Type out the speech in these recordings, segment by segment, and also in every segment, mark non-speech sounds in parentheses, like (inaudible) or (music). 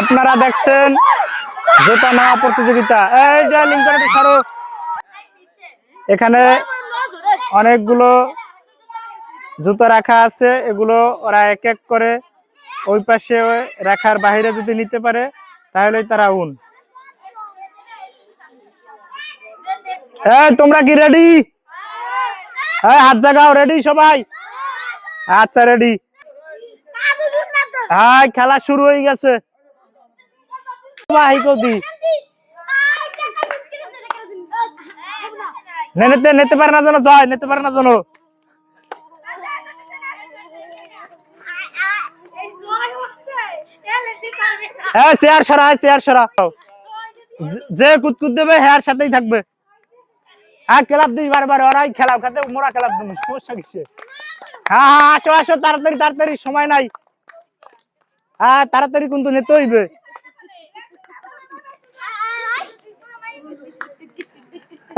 আপনারা দেখছেন জুতা নেওয়া প্রতিযোগিতা। এই যে লিঙ্কনটি সরো এখানে অনেকগুলো জুতো রাখা আছে, এগুলো ওরা এক এক করে ওই পাশে রাখার বাইরে যদি নিতে পারে, তাহলেই তারা উন। এই, তোমরা কি রেডি হ্যাঁ হাত জাগাও রেডি সবাই? আচ্ছা রেডি হ্যাঁ খেলা শুরু হয়ে গেছে। ভাই নেতে নিতে পারে না জানো জয় নিতে পারে না জানো হ্যাঁ চেয়ার সরা হ্যাঁ চেয়ার সরা। যে- কুতকুত দেবে হ্যাঁ সাথেই থাকবে। হ্যাঁ খেলাপ দিস বারবার ওরাই খেলাপ খাতে মোরা খেলাপ দেবো সমস্যা কিসে হ্যাঁ হ্যাঁ আসো আসো, তাড়াতাড়ি তাড়াতাড়ি, সময় নাই। হ্যাঁ তাড়াতাড়ি কিন্তু নিতে হইবে।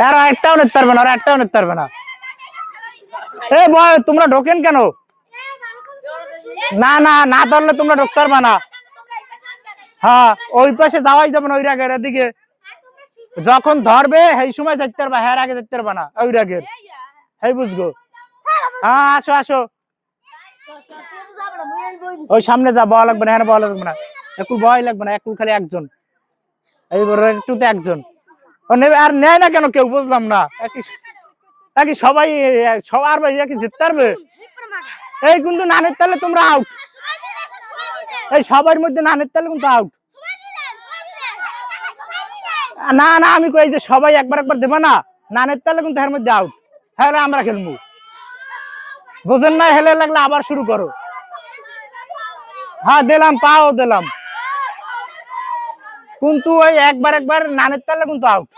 আর একটাও নিতে পারবে না, আর একটাও নিতে পারবে না। এ বয়, তোমরা ঢোকেন কেন? না না না ধরলে তোমরা ঢুকতে পারবে না। হ্যাঁ ওই পাশে যাওয়াই যাবে না, ওই রাগের এদিকে। যখন ধরবে, সেই সময় যাইতে পারবা হ্যাঁ আগে যাইতে পারবা না, ওই রাগের। হেই বুঝগো। হ্যাঁ আসো আসো। ওই সামনে যা বয়া লাগবে না হ্যাঁ বয়া লাগবে না। একুল বয় লাগবে না একুল খালি একজন। এইবার একটুতে একজন। ও নেবে, আর নেয় না কেন কেউ, বুঝলাম না। একই সবাই সবার ভাই একই জিততে পারবে? এই কিন্তু নানের তালে তোমরা আউট এই সবার মধ্যে নানের তালে কিন্তু আউট না না, আমি কই যে সবাই একবার একবার দেবে না, নানের তালে কিন্তু এর মধ্যে আউট হ্যাঁ আমরা খেলব। বুঝেন না, হেলে লাগলে আবার শুরু করো। হ্যাঁ দিলাম, পাও, দিলাম। কিন্তু ওই একবার একবার নানের তালে কিন্তু আউট।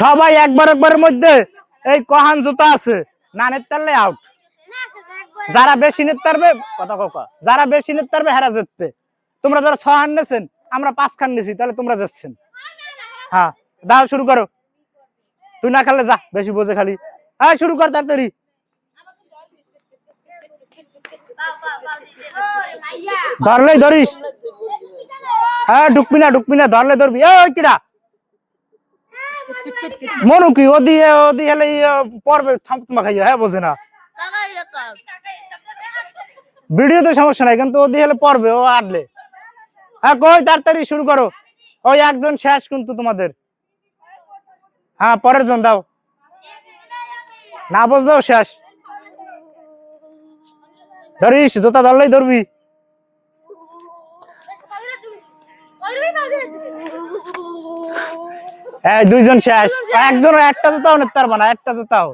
সবাই একবার, একবারের মধ্যে এই কহান জুতা আছে, নানের তালে আউট। যারা বেশি নিতে পারবে, কথা কথা। যারা বেশি নিতে পারবে, হেরা জিতবে। তোমরা যারা ছ নেছেন, আমরা পাঁচ খান নিছি, তাহলে তোমরা যাচ্ছেন হ্যাঁ দাও, শুরু করো। তুই না খেলে যা, বেশি বোঝে খালি। হ্যাঁ শুরু কর তাড়াতাড়ি। ধরলেই ধরিস। হ্যাঁ ঢুকবি না ঢুকবি না ধরলে ধরবি। কিরা? মনু কি ওদি ওদি হেলে ইয়ে পড়বে থামতুমা খাইয়া হ্যাঁ বোঝে না। ভিডিওতে সমস্যা নাই, কিন্তু ওদি হেলে পড়বে, ও আটলে। হ্যাঁ কই, তাড়াতাড়ি শুরু করো। ওই একজন শেষ কিন্তু তোমাদের। হ্যাঁ পরের জন দাও। না বুঝলেও শেষ। ধরিস জুতা ধরলেই ধরবি। দুইজন শেষ। একজন একটা জুতাও নিতে পারবা না একটা জুতাও।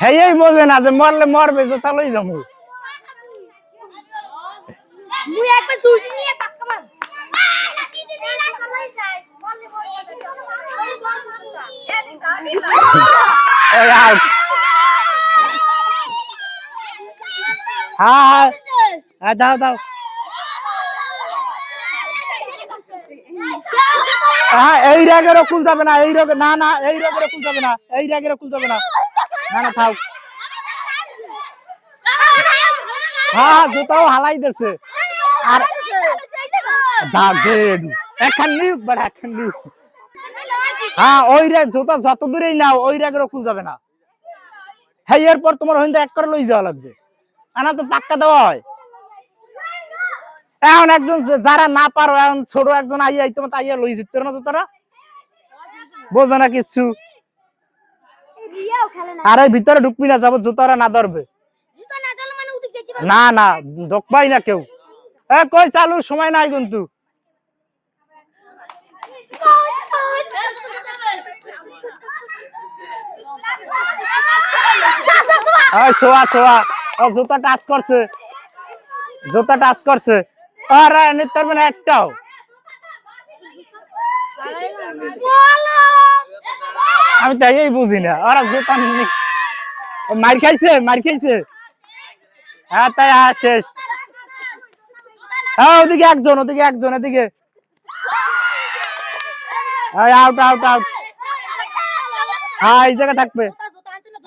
হ্যাঁ এই বোঝে না যে মরলে মরবে জুতা লই যাব। মুই একবার দুইটি নিয়ে পাক্কা মার এই আউট হ্যাঁ হ্যাঁ। হ্যাঁ দাও দাও হ্যাঁ এই রাগের কুল যাবে না এই রোগে না না এই রোগের কুল যাবে না এই রাগের কুল যাবে না। না না থাক। হ্যাঁ হ্যাঁ জুতাও হালাই দিছে আর দাগ দেন। এখন নিউ বাট এখন হ্যাঁ ওই রে জুতা যত দূরেই নাও ওই রাগের কুল যাবে না। হ্যাঁ এরপর তোমার হইতে এক করে লই যাওয়া লাগবে। আনা তো পাক্কা দেওয়া হয়। এখন একজন যারা না পারো, এখন ছোট একজন আইয়া তোমার আইয়া লই জিততে না তো তারা? বোঝো না না আর ভিতরে ঢুকবি না, যাব জুতারা না ধরবে। না না, ঢুকবাই না কেউ। এ, কই চালু? সময় নাই কিন্তু। ছোয়া ছোয়া। জুতা টাচ করছে। জুতা টাচ করছে। একটাও। আমি তাই এই বুঝি না। ওরা জুতা মার খাইছে মার খাইছে। হ্যাঁ তাই হ্যাঁ শেষ। হ্যাঁ ওদিকে একজন ওদিকে একজন, এদিকে। আউট আউট আউট হ্যাঁ এই জায়গায় থাকবে।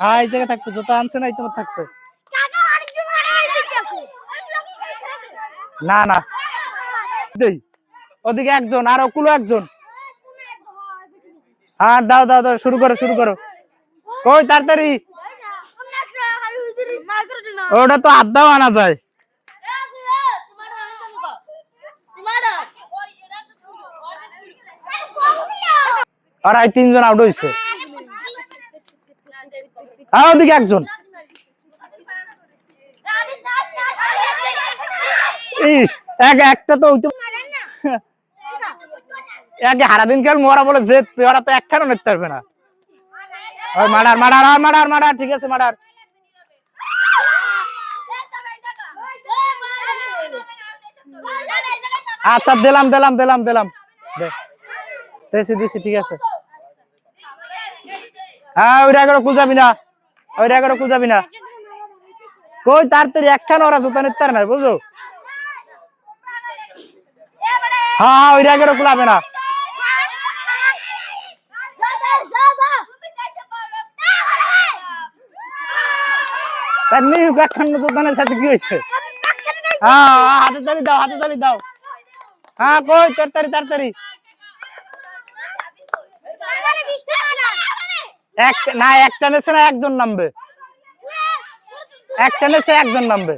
হ্যাঁ এই জায়গায় থাকবে। জুতা আনছে না, এই তোমার থাকতো কাকা আরেকজন মারা গেছে না না। ওদিকে একজন, আর ওকুলো একজন। হ্যাঁ দাও দাও দাও, শুরু করো শুরু করো। কই তাড়াতাড়ি? ওটা তো আড্ডাও আনা যায়। আর তিনজন আউট হয়েছে হ্যাঁ ওদিকে একজন। আচ্ছা দিলাম দিলাম দিলাম দিলাম। দিছি ঠিক আছে। হ্যাঁ ওই এগারো কুজাবি না। ওই এগারো কুজাবি না। কই তাড়াতাড়ি একখান ওরা জোতা নিতে পারে না বুঝো হ্যাঁ হ্যাঁ ওই এগারো কুলাবে না। তার জোতানের সাথে কি হয়েছে? হ্যাঁ হাতে তালি দাও, হাতে তালি দাও। কই, তাড়াতাড়ি এক, না, একটা না, একজন নামবে। একটা একজন নামবে।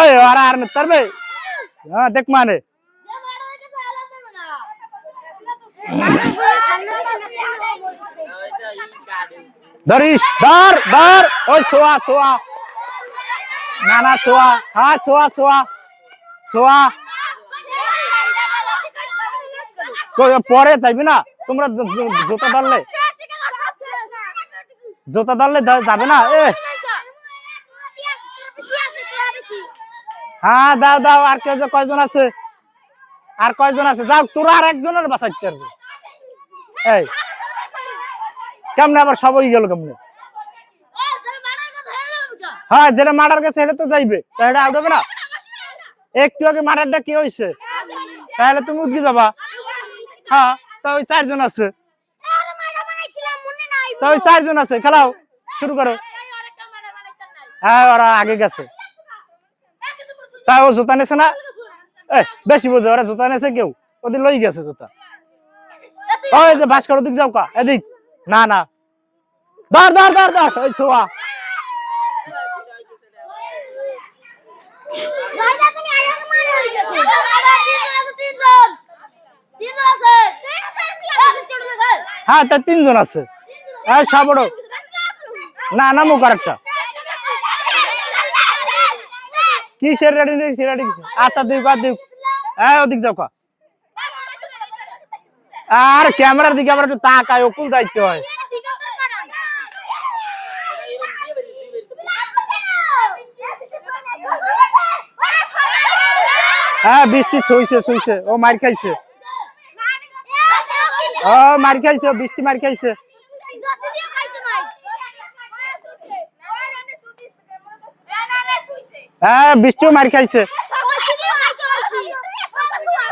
ওই পারবে হ্যাঁ দেখ মানে। ধরিস, ধর ধর। ওই ছোয়া ছোয়া। না না ছোয়া। হ্যাঁ ছোয়া ছোয়া। ছোয়া। পরে যাইবি না? তোমরা জুতা ধরলে জুতা ধরলে যাবে না? এ। হ্যাঁ দাও দাও। আর কে যে কয়জন আছে? আর কয়জন আছে? যাও, তোরা আর একজনের বাঁচাইতে পারবে এই, কেমনে আবার সবই গেল কেমনে? হ্যাঁ যেটা মার্ডার গেছে সেটা তো যাইবে। এটা আউট হবে না? একটু আগে মার্ডারটা কি হয়েছে তাহলে তুমি উঠে যাবা। হ্যাঁ তা ওই চারজন আছে। তা ওই চারজন আছে, খেলাও, শুরু করো। হ্যাঁ ওরা আগে গেছে। তা ও জুতা নেছে না? এ বেশি বোঝে, ওরা জুতা নেছে কেউ? ওদের লই গেছে জুতা। ওই যে ভাস্কর ওদিক যাও কা, এদিক। না না। ধর ধর ধর ধর। ওই ছোয়া। হ্যাঁ তা তিনজন আছে। হ্যাঁ সাবড়ো না না, মুখ আরেকটা কি রেডি নেই? সে রেডি আচ্ছা দিক আর দিক হ্যাঁ ওদিক যাও কা। আর ক্যামেরার দিকে আবার একটু তাকায় অকুল দায়িত্ব হয়। হ্যাঁ বৃষ্টি ছুঁইছে ছুঁইছে। ও মার খাইছে। ও মার খাইছে বৃষ্টি মার খাইছে। হ্যাঁ বৃষ্টিও মার খাইছে।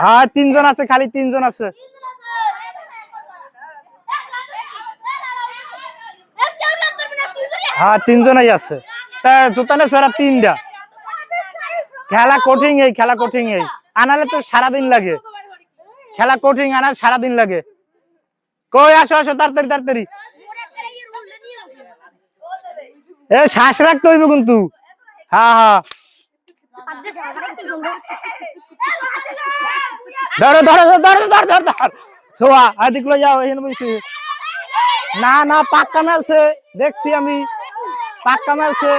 হ্যাঁ তিনজন আছে খালি তিনজন আছে। হ্যাঁ তিনজনই আছে। তা জুতা ওরা তিনটা। খেলা কঠিন এই, খেলা কঠিন এই। আনালে তো সারাদিন লাগে। খেলা কঠিন, আনালে সারাদিন লাগে। কই, আসো আসো, তাড়াতাড়ি তাড়াতাড়ি। এ, শ্বাস রাখতে হইবে কিন্তু। হ্যাঁ হ্যাঁ। ধরো ধরো ধরো ধরো, ধর ধর ছোয়া আদিক লই যাও এখানে না না, পাক্কা মেলছে। দেখছি আমি। পাক্কা মেলছে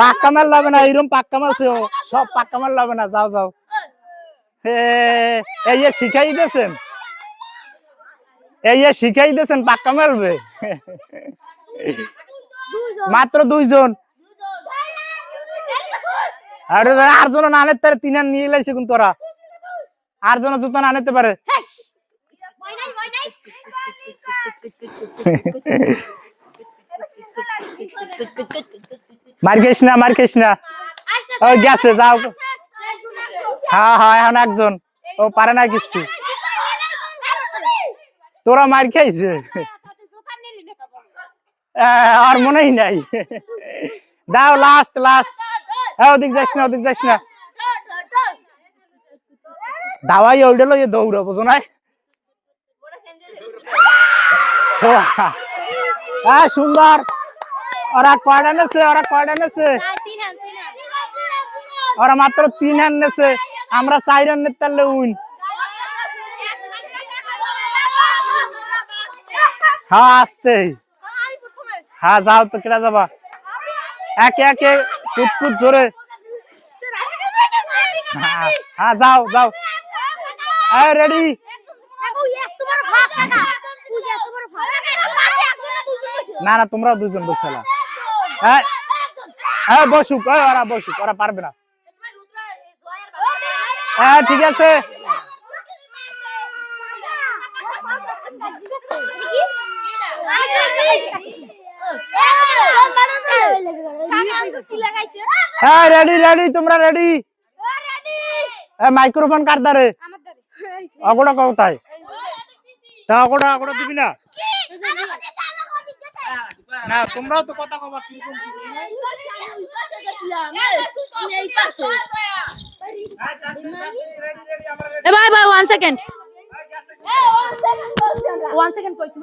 পাক্কা মেল লাগবে না এইরকম পাক্কা মেলছে ও। সব পাক্কা মেল লাগবে না, যাও যাও। এই শিখাই দিয়েছেন। এই শিখাই দিয়েছেন পাক্কা মেলবে মাত্র দুইজন। আর আর জন না আনতে পারে তিন নিয়ে লাইছে কিন্তু ওরা। আর জন জুতা আনতে পারে। মার খাইস না মার খাইস না। ওই গেছে যাও। হ্যাঁ হ্যাঁ এখন একজন। ও পারে না কিছু। তোরা মার খাইছে আহ, আর মনেই নাই। দাও লাস্ট লাস্ট হ্যাঁ ওদিক যাস না ওদিক যাস না। দাওয়াই ওইটা লইয়ে দৌড় বুঝো নাই হ্যাঁ সুন্দর। ওরা কয়টা নেছে ওরা কয়টা নেছে ওরা মাত্র তিন রান নেছে আমরা চার রান পারলে উইন হ্যাঁ আসতে হ্যাঁ যাও তো, কেটা যাবা। একে একে, কুটকুট জোরে। হ্যাঁ হ্যাঁ যাও যাও। রেডি না না তোমরা দুজন বসেলা হ্যাঁ হ্যাঁ বসুক ওরা বসুক ওরা পারবে না। হ্যাঁ ঠিক আছে। হ্যাঁ রেডি রেডি তোমরা রেডি হ্যাঁ মাইক্রোফোন কার দারে অগোটা কোথায়? তা অগোটা অগোটা দিবি না? না তোমরাও তো কথা কবা কীরকম এ ভাই ভাই ওয়ান সেকেন্ড ওয়ান সেকেন্ড কইছি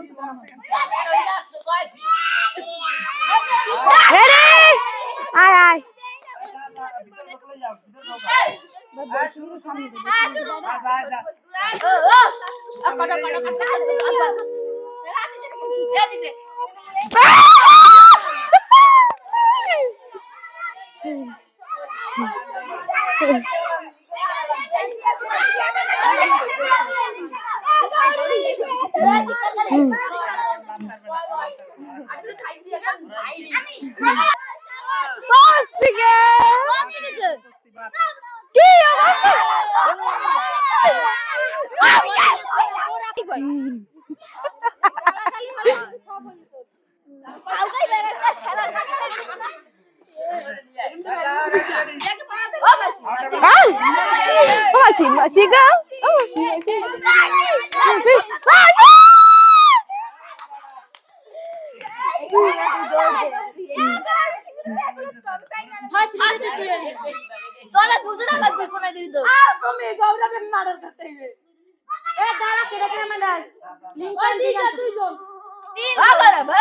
রেডি আয় আয় পাঁচ থেকে (laughs) কি মাসি মাসি গা মাসি মাসি মাসি মাসি তোরা দুজনে লাগবে কোনে দিবি তো আ তুমি গৌরবের মারার করতে হইবে এ দাঁড়া সেটা কেন মারার লিঙ্কন দিগা তুই জন Ah!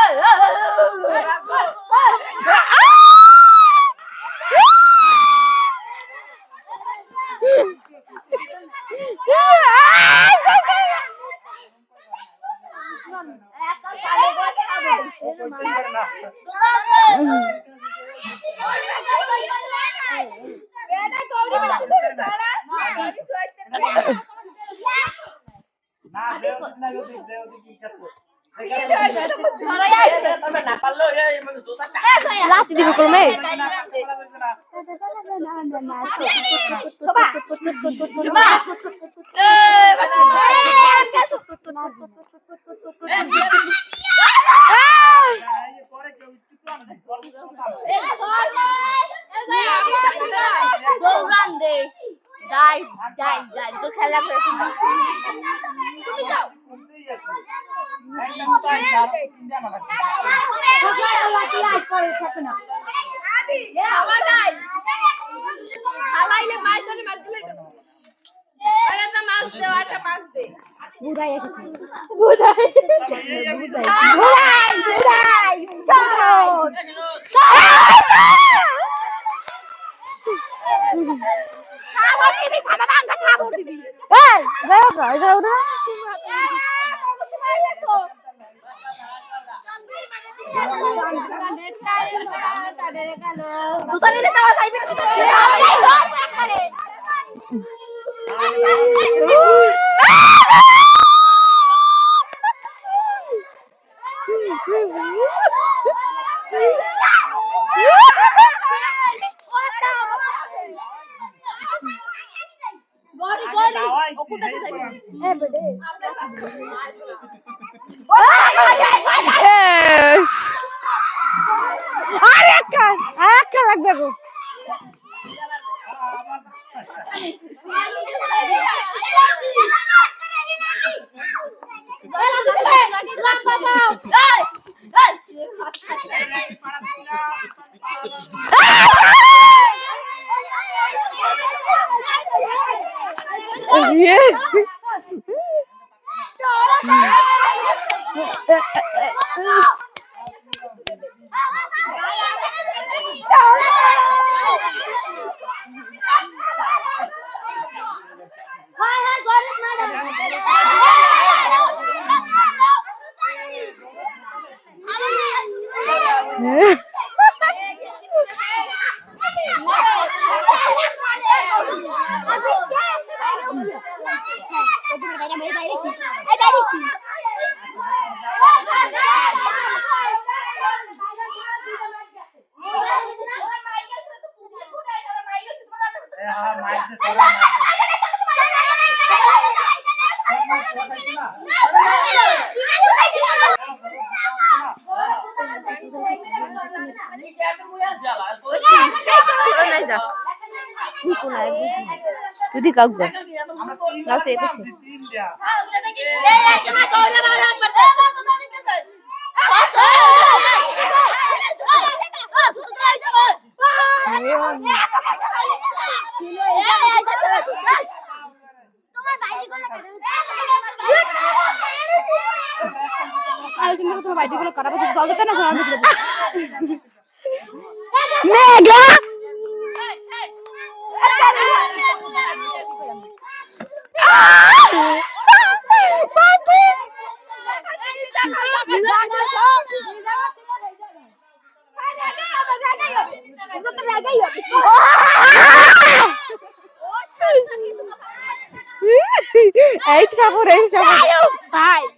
দৌড়ান দে যাই যাই যাই তো খেলা করে তুমি যাও আমার নাই হালাইলে মাছ ধরে মাছ দিলে আরে একটা মাছ দে একটা মাছ দে বুধাই এসেছে বুধাই বুধাই। বুধাই চলো এই যাও গা যাও না দুটো নিলে খাওয়া খাইবে গরি গরি ও কোথায় যাইবে Yes. আরে একটা একটা লাগবে গো। 倒了了。তুই কাউকে গাছ এ পাশে Hey, that's my phone number. Saldıkana falan bekledim. Mega! Ei, que já morei, já morei. Ai!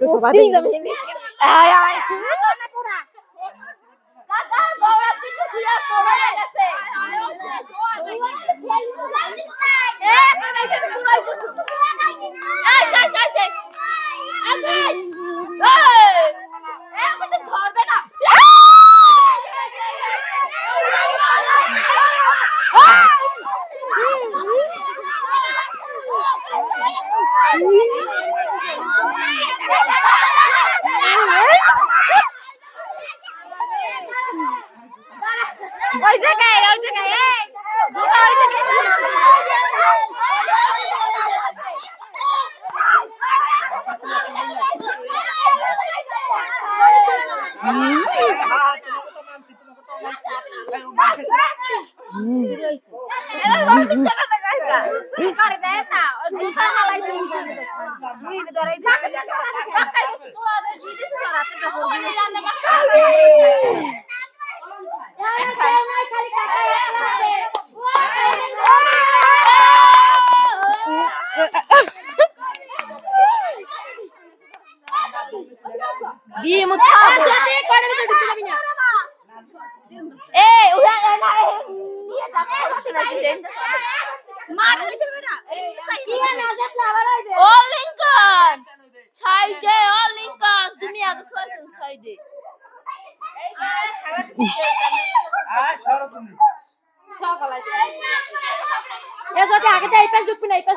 একটু সবাই Ai, sai, sai, sai! Ai, এই উড়া না নিয়ে যাচ্ছে না দিন মার দিতে বেটা কিয়া না দেখলে আবার আইবে ও লিংকন ছাই দে ও লিংকন তুমি আগে সরকার ছাই দে আর সরকার এ যদি আগে এই পাশ ঢুকবি না এই পাশ